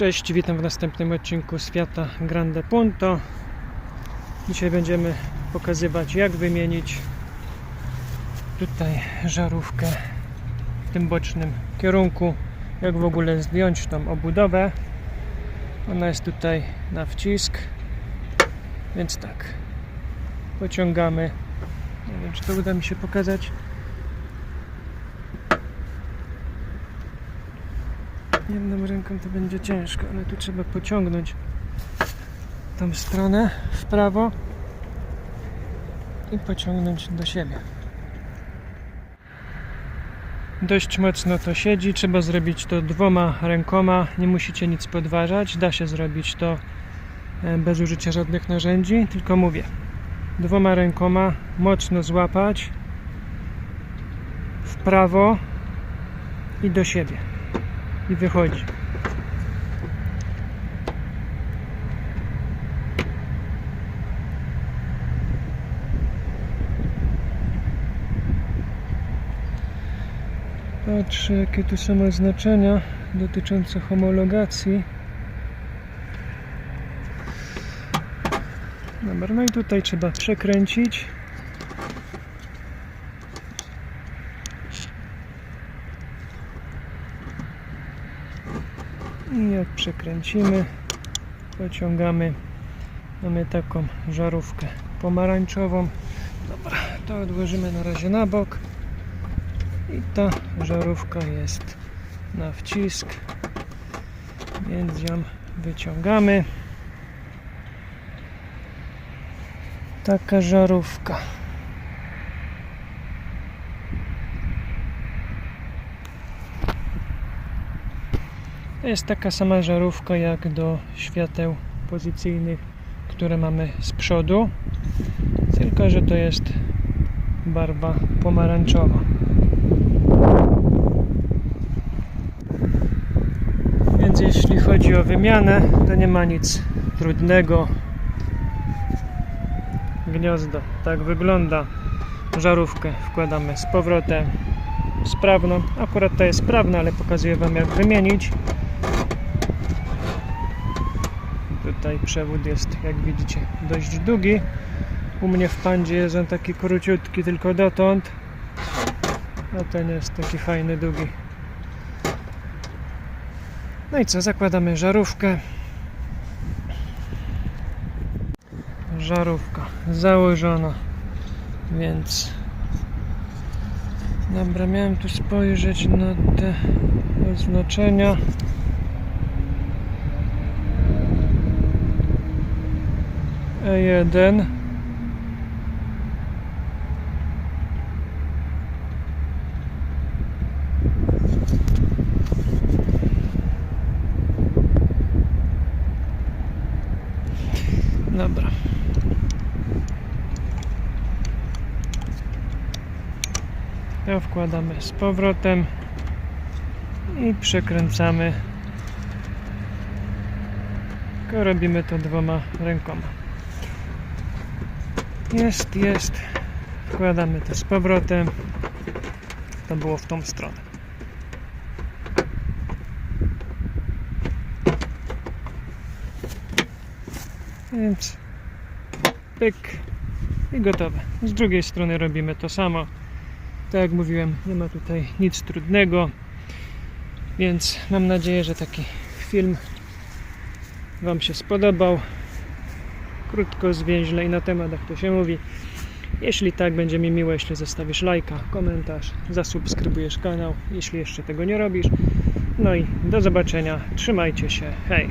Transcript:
Cześć, witam w następnym odcinku Świata Grande Punto. Dzisiaj będziemy pokazywać jak wymienić tutaj żarówkę w tym bocznym kierunku. Jak w ogóle zdjąć tą obudowę. Ona jest tutaj na wcisk. Więc tak. Pociągamy. Nie wiem czy to uda mi się pokazać. Jedną ręką to będzie ciężko, ale tu trzeba pociągnąć tą stronę w prawo i pociągnąć do siebie. Dość mocno to siedzi, trzeba zrobić to dwoma rękoma, nie musicie nic podważać, da się zrobić to e, bez użycia żadnych narzędzi, tylko mówię, dwoma rękoma mocno złapać w prawo i do siebie i wychodzi. Patrzę jakie tu są oznaczenia dotyczące homologacji. Dobra, no i tutaj trzeba przekręcić. I jak przekręcimy, pociągamy. Mamy taką żarówkę pomarańczową. Dobra, to odłożymy na razie na bok. I ta żarówka jest na wcisk, więc ją wyciągamy. Taka żarówka. To jest taka sama żarówka jak do świateł pozycyjnych, które mamy z przodu, tylko że to jest barwa pomarańczowa. Więc jeśli chodzi o wymianę, to nie ma nic trudnego. Gniazdo tak wygląda. Żarówkę wkładamy z powrotem sprawną. Akurat to jest sprawna, ale pokazuję Wam jak wymienić. Tutaj przewód jest, jak widzicie, dość długi. U mnie w pandzie jest on taki króciutki, tylko dotąd. A ten jest taki fajny, długi. No i co, zakładamy żarówkę. Żarówka założona, więc dobra, miałem tu spojrzeć na te oznaczenia. E1 Dobra. To wkładamy z powrotem i przekręcamy. Tylko robimy to dwoma rękoma. Jest, jest. Wkładamy to z powrotem. To było w tą stronę. Więc pyk i gotowe. Z drugiej strony robimy to samo. Tak jak mówiłem, nie ma tutaj nic trudnego. Więc mam nadzieję, że taki film Wam się spodobał. Krótko, zwięźle i na temat, jak to się mówi. Jeśli tak, będzie mi miło, jeśli zostawisz lajka, komentarz, zasubskrybujesz kanał, jeśli jeszcze tego nie robisz. No i do zobaczenia. Trzymajcie się. Hej!